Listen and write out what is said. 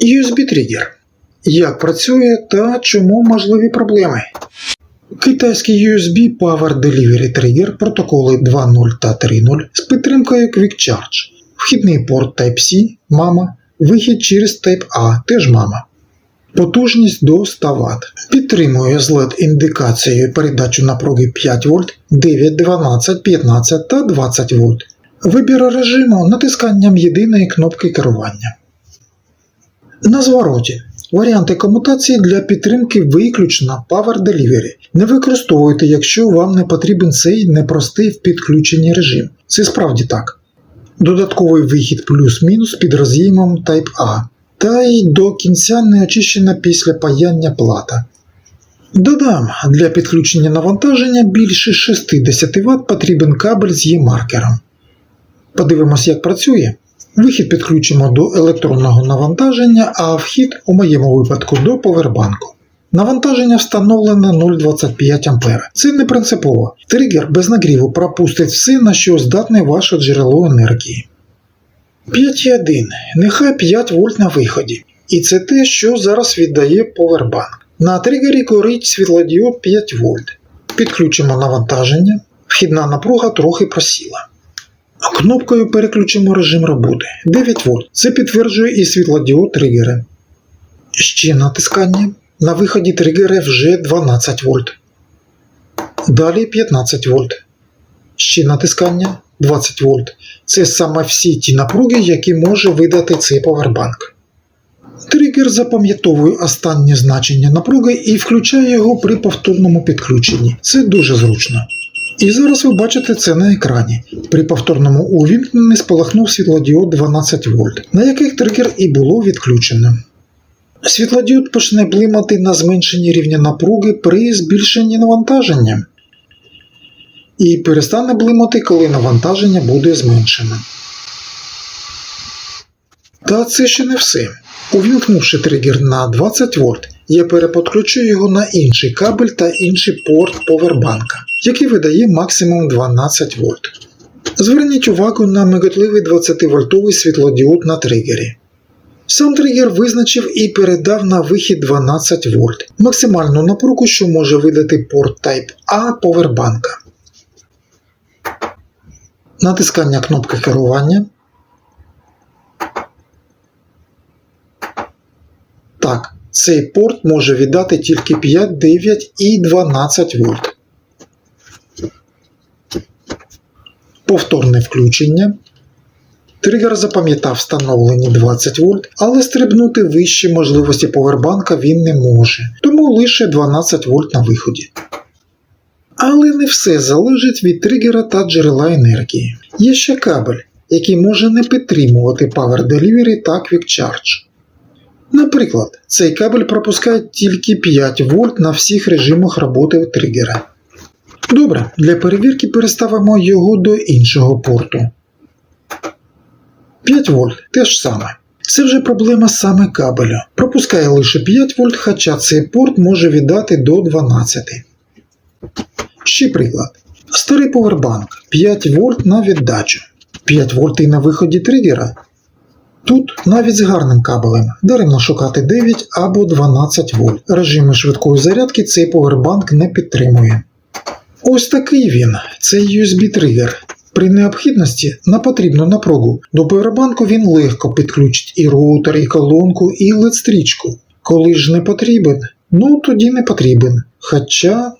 USB-тригер. Як працює та чому можливі проблеми? Китайський USB Power Delivery Trigger протоколи 2.0 та 3.0 з підтримкою Quick Charge. Вхідний порт Type-C, мама, вихід через Type-A, теж мама. Потужність до 100 Вт. Підтримує з LED індикацією передачу напруги 5 В, 9, 12, 15 та 20 В. Вибір режиму натисканням єдиної кнопки керування. На звороті. Варіанти комутації для підтримки виключно Power Delivery. Не використовуйте, якщо вам не потрібен цей непростий в підключенні режим. Це справді так. Додатковий вихід плюс-мінус під роз'ємом Type-A. Та й до кінця не очищена після паяння плата. Додам, для підключення навантаження більше 60 Вт потрібен кабель з Є-маркером. Подивимось, як працює. Вихід підключимо до електронного навантаження, а вхід у моєму випадку до повербанку. Навантаження встановлене 0,25 А. Це не принципово. Тригер без нагріву пропустить все, на що здатне ваше джерело енергії. 5,1. Нехай 5 вольт на виході. І це те, що зараз віддає повербанк. На тригері горить світлодіод 5 вольт. Підключимо навантаження. Вхідна напруга трохи просіла. Кнопкою переключимо режим роботи 9 вольт. Це підтверджує і світлодіод тригера. Ще натискання. На виході тригера вже 12 вольт. Далі 15 вольт. Ще натискання 20 вольт. Це саме всі ті напруги, які може видати цей повербанк. Тригер запам'ятовує останнє значення напруги і включає його при повторному підключенні. Це дуже зручно. І зараз ви бачите це на екрані. При повторному увімкненні спалахнув світлодіод 12 вольт, на яких тригер і було відключено. Світлодіод почне блимати на зменшенні рівня напруги при збільшенні навантаження. І перестане блимати, коли навантаження буде зменшено. Та це ще не все. Увімкнувши тригер на 20 вольт, я переподключу його на інший кабель та інший порт повербанка, який видає максимум 12 вольт. Зверніть увагу на миготливий 20-вольтовий світлодіод на тригері. Сам тригер визначив і передав на вихід 12 вольт, максимальну напругу, що може видати порт Type A повербанка. Натискання кнопки керування. Так, цей порт може віддати тільки 5, 9 і 12 вольт. Повторне включення. Тригер запам'ятав встановлені 20 вольт, але стрибнути вище можливості повербанка він не може, тому лише 12 вольт на виході. Але не все залежить від тригера та джерела енергії. Є ще кабель, який може не підтримувати Power Delivery та Quick Charge. Наприклад, цей кабель пропускає тільки 5 вольт на всіх режимах роботи тригера. Добре, для перевірки переставимо його до іншого порту. 5 вольт те ж саме. Це вже проблема саме кабелю. Пропускає лише 5 вольт, хоча цей порт може віддати до 12. Ще приклад. Старий повербанк 5 вольт на віддачу. 5 вольт і на виході тригера. Тут навіть з гарним кабелем даремно шукати 9 або 12 вольт. Режими швидкої зарядки цей повербанк не підтримує. Ось такий він, цей USB-тригер. При необхідності на потрібну напругу до повербанку він легко підключить і роутер, і колонку, і LED-стрічку. Коли ж не потрібен, ну тоді не потрібен. Хоча